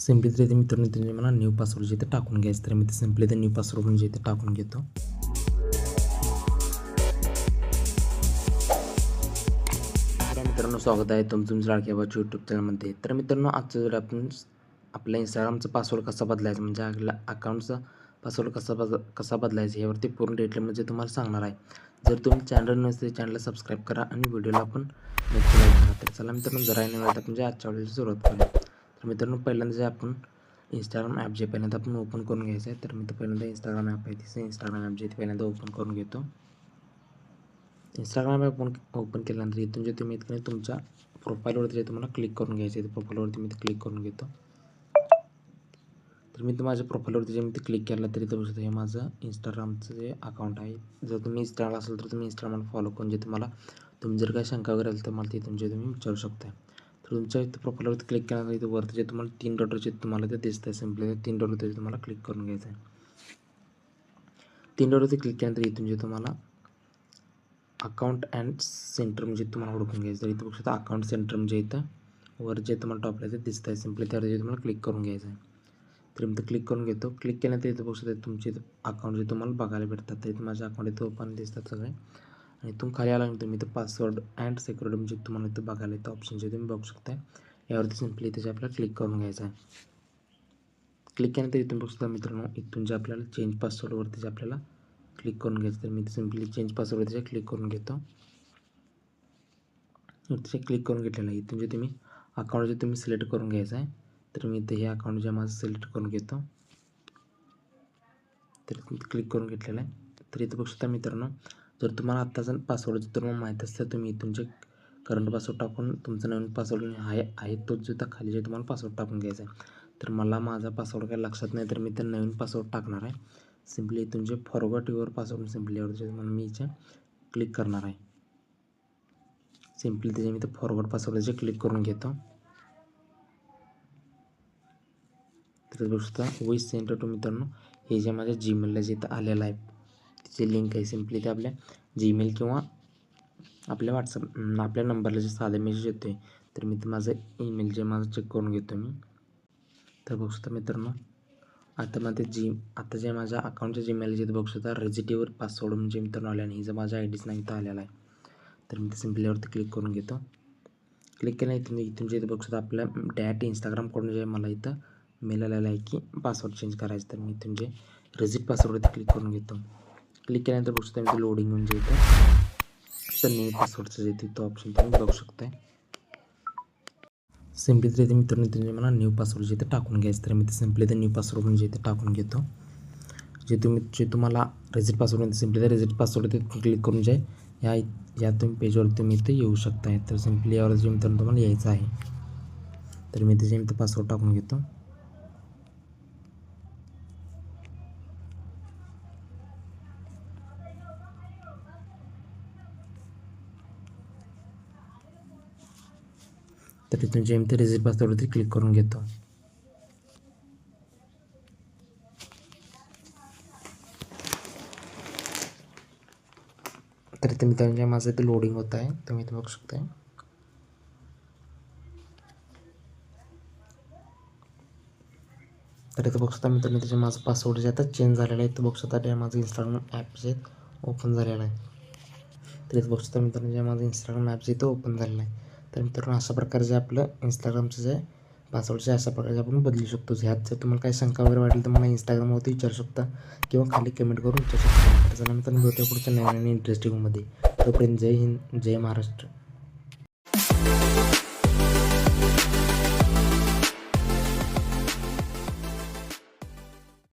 Simply तर ते मित्रांनो तुम्ही मला न्यू पासवर्ड जे इथे टाकून घ्यायचं. तर मी ते सिम्पली ते न्यू पासवर्ड म्हणजे इथे टाकून घेतो. मित्रांनो स्वागत आहे तुमचं तुमच्या लाडक्या यूट्यूब चॅनलमध्ये तर मित्रांनो आजच्या जर आपण आपल्या इंस्टाग्रामचा पासवर्ड कसा बदलायचा म्हणजे आपल्या अकाउंटचा पासवर्ड कसा बद कसा बदलायचा यावरती पूर्ण डिटेल म्हणजे तुम्हाला सांगणार आहे. जर तुम्ही चॅनल नसते चॅनलला सबस्क्राईब करा आणि व्हिडिओला आपण नक्की लाईक करा. तर चला मित्रांनो जरा नाही वेळात म्हणजे आजच्या वेळेला सुरुवात करूया. तर मित्रांनो पहिल्यांदा जे आपण इंस्टाग्राम ॲप जे पहिल्यांदा आपण ओपन करून घ्यायचं आहे तर मी तर पहिल्यांदा इंस्टाग्राम ॲप आहे. तिथे इंस्टाग्राम ॲप जे पहिल्यांदा ओपन करून घेतो. इंस्टाग्राम ॲप ओपन ओपन केल्यानंतर इथून जे तुम्ही इथं तुमच्या प्रोफाईलवरती जे तुम्हाला क्लिक करून घ्यायचं आहे प्रोफाईलवरती मी ते क्लिक करून घेतो. तर मी तर माझ्या प्रोफाईलवरती जे मी ते क्लिक केलं तरी तर हे माझं इंस्टाग्रामचं जे अकाउंट आहे. जर तुम्ही इंस्टाग्राम असेल तर तुम्ही इंस्टाग्रामला फॉलो करून जे तुम्हाला तुम्ही जर काही शंका वगैरे असेल तर मला तिथून जे तुम्ही विचारू शकता तर तुमच्या इथं प्रोफाईलवरती क्लिक केल्यानंतर इथं वरती जे तुम्हाला तीन डॉटरचे तुम्हाला ते दिसत आहे सिम्पली तीन डॉटर त्याचे तुम्हाला क्लिक करून घ्यायचं आहे. तीन डॉटरवरती क्लिक केल्यानंतर इथून जे तुम्हाला अकाउंट अँड सेंटर म्हणजे तुम्हाला ओळखून घ्यायचं तर इथं बघू शकता अकाउंट सेंटर म्हणजे इथं वर जे तुम्हाला टॉपला ते दिसत आहे सिम्पली त्यावर जे तुम्हाला क्लिक करून घ्यायचं आहे. तर मी क्लिक करून घेतो. क्लिक केल्यानंतर इथं बघू शकता तुमचे अकाउंट जे तुम्हाला बघायला भेटतात तर इथं माझ्या अकाउंट इथं ओपन दिसतात सगळे. आणि इथून खाली आल्यानंतर तुम्ही इथं पासवर्ड अँड सेक्युरिटी म्हणजे तुम्हाला इथं बघायला इथं ऑप्शन जे तुम्ही बघू शकता यावरती सिम्पली त्याचे आपल्याला क्लिक करून घ्यायचं आहे. क्लिक केल्यानंतर इथून बघू शकता मित्रांनो इथून जे आपल्याला चेंज पासवर्डवरती जे आपल्याला क्लिक करून घ्यायचं तर मी सिम्पली चेंज पासवर्ड त्याच्या क्लिक करून घेतो. त्याचे क्लिक करून घेतलेलं आहे इथून जे तुम्ही अकाउंट जे तुम्ही सिलेक्ट करून घ्यायचं आहे तर मी इथे हे अकाउंट जे माझं सिलेक्ट करून घेतो. तर क्लिक करून घेतलेलं आहे. तर इथं बघू शकता मित्रांनो जर तुम्हाला आत्ताचा पासवर्ड जर तुम्हाला माहीत असतं तुम्ही तुमचे करंट पासवर्ड टाकून तुमचा नवीन पासवर्ड आहे आहे तोच जो खाली जे तुम्हाला पासवर्ड टाकून घ्यायचा आहे. तर मला माझा पासवर्ड काही लक्षात नाही तर मी तर नवीन पासवर्ड टाकणार आहे. सिम्पली इथून जे फॉरवर्ड युअर पासवर्ड सिम्पली यावर तुम्हाला मी इथे क्लिक करणार आहे. सिम्पली त्याचे मी ते फॉरवर्ड पासवर्डचे क्लिक करून घेतो. तर बघू शकता वॉइस सेंटर टू मित्रांनो हे जे माझ्या जीमेलला जे इथं आलेलं आहे त्याची लिंक आहे सिम्पली ते आपल्या जीमेल किंवा आपल्या व्हॉट्सअप आपल्या नंबरला जे साधे मेसेज येतो आहे तर मी ते माझं ईमेल जे माझं चेक करून घेतो मी. तर बघू शकता मित्रांनो आता माझे जी आता जे माझ्या अकाउंटच्या जीमेल जे बघू शकता रजिटीवर पासवर्ड म्हणजे मित्रांनो आले आणि जर माझ्या आय डीच नाही इथं आलेला आहे. तर मी ते सिम्पलीवरती क्लिक करून घेतो. क्लिक केलं इथून इथून जे बघू शकता आपल्या डॅट इंस्टाग्रामकडून जे मला इथं मेल आलेला आहे की पासवर्ड चेंज करायचं तर मी इथून जे पासवर्डवरती क्लिक करून घेतो. क्लिक केल्यानंतर बघू शकता मी लोडिंग म्हणजे इथे. तर न्यू पासवर्डचं जे तो ऑप्शन तुम्ही बघू शकताय. सिम्पली तर ते मित्रांनो तुम्ही मला न्यू पासवर्ड जे टाकून घ्यायचं. तर मी ते सिम्पली ते न्यू पासवर्ड म्हणजे इथे टाकून घेतो. जे तुम्ही जे तुम्हाला रेजिट पासवर्ड म्हणजे सिम्पली तर रेजिट पासवर्ड ते क्लिक करून जे या या तुम्ही पेजवर तुम्ही इथे येऊ शकताय. तर सिम्पली यावर जे मित्रांनो तुम्हाला यायचं आहे. तर मी त्याचे इथं पासवर्ड टाकून घेतो. तर तिथून जे ते रेजिट पासवर्डवरती क्लिक करून घेतो. तर इथे मित्रांच्या माझं इथे लोडिंग होत आहे. तुम्ही इथे बघू शकताय. तर इथं बघू शकता मित्रांनो त्याचे माझं पासवर्ड जे आता चेंज झालेलं आहे. तर बघू शकता ते माझं इंस्टाग्राम ॲप जे ओपन झालेलं आहे. तर इथं बघू शकता मित्रांनो जे माझं इंस्टाग्राम ॲप जे इथं ओपन झालेलं आहे. तर मित्रांनो अशा प्रकारचे जे आपलं इंस्टाग्रामचं जे पासवर्ड जे अशा प्रकारे आपण बदलू शकतो. ह्यात जर तुम्हाला काही शंका वगैरे वाटेल तर मला इंस्टाग्रामवरती विचारू शकता किंवा खाली कमेंट करून विचारू शकता. त्याच्यानंतर चला भेटूया पुढच्या नवीन आणि इंटरेस्टिंगमध्ये तोपर्यंत जय हिंद जय महाराष्ट्र.